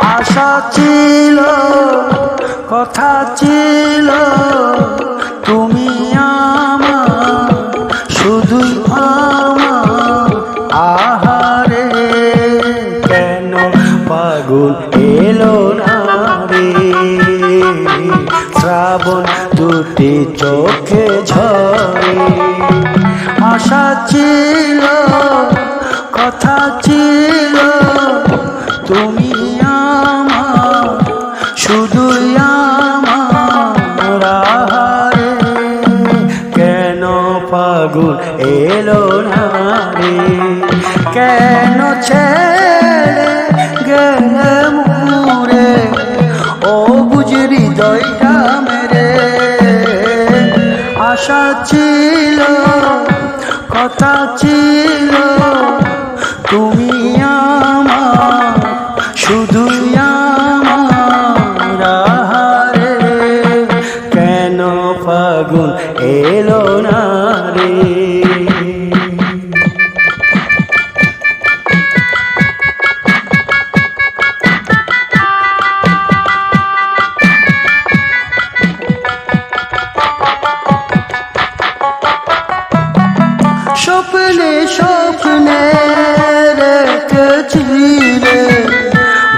আশা ছিল, কথা ছিল, তুমি আমার, শুধুই আহারে। কেন পাগল এলো না শ্রাবণ দুটি চোখে ঝরে। আশা ছিল, কথা ছিল। তুমি আমার শুধু আমার কেন পাগল এলো না রে? কেন ছেড়ে ছিল। তুমি স্বপ্নে স্বপ্নে রেখেছিলে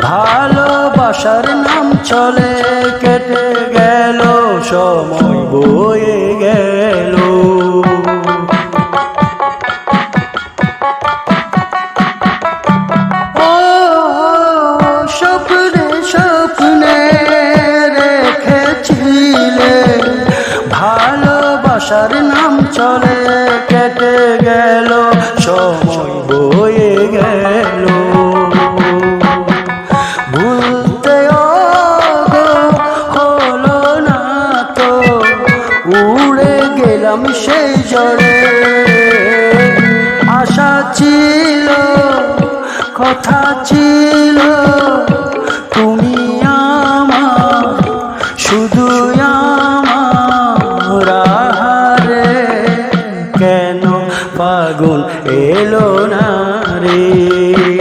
ভালোবাসার নাম চলে কেটে গেল সময় বয়ে গেল। ভালোবাসার নাম চলে গেল, সময় বয়ে গেল। ভুলতেও হলো না তো, উড়ে গেলাম সেই জলে। আশা ছিল, কথা ছিল পাগল এলো না রে।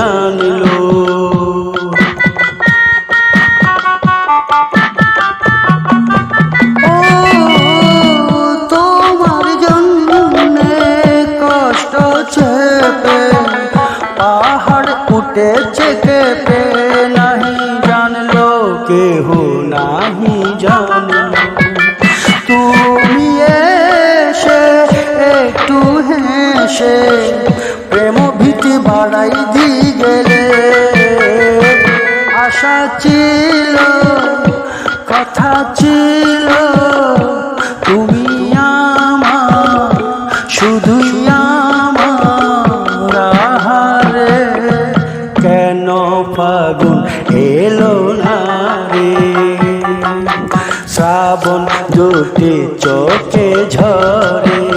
জানলো তোমার জন্যে কষ্ট চেপে পাহাড় উঠেছে কেঁপে। বাড়াই দি গেলে আশা ছিল, কথা ছিল, তুমি আমার, শুধুই আমার আহারে। কেন ফাগুন এলো না রে? শ্রাবণ দুটি চোখে ঝরে।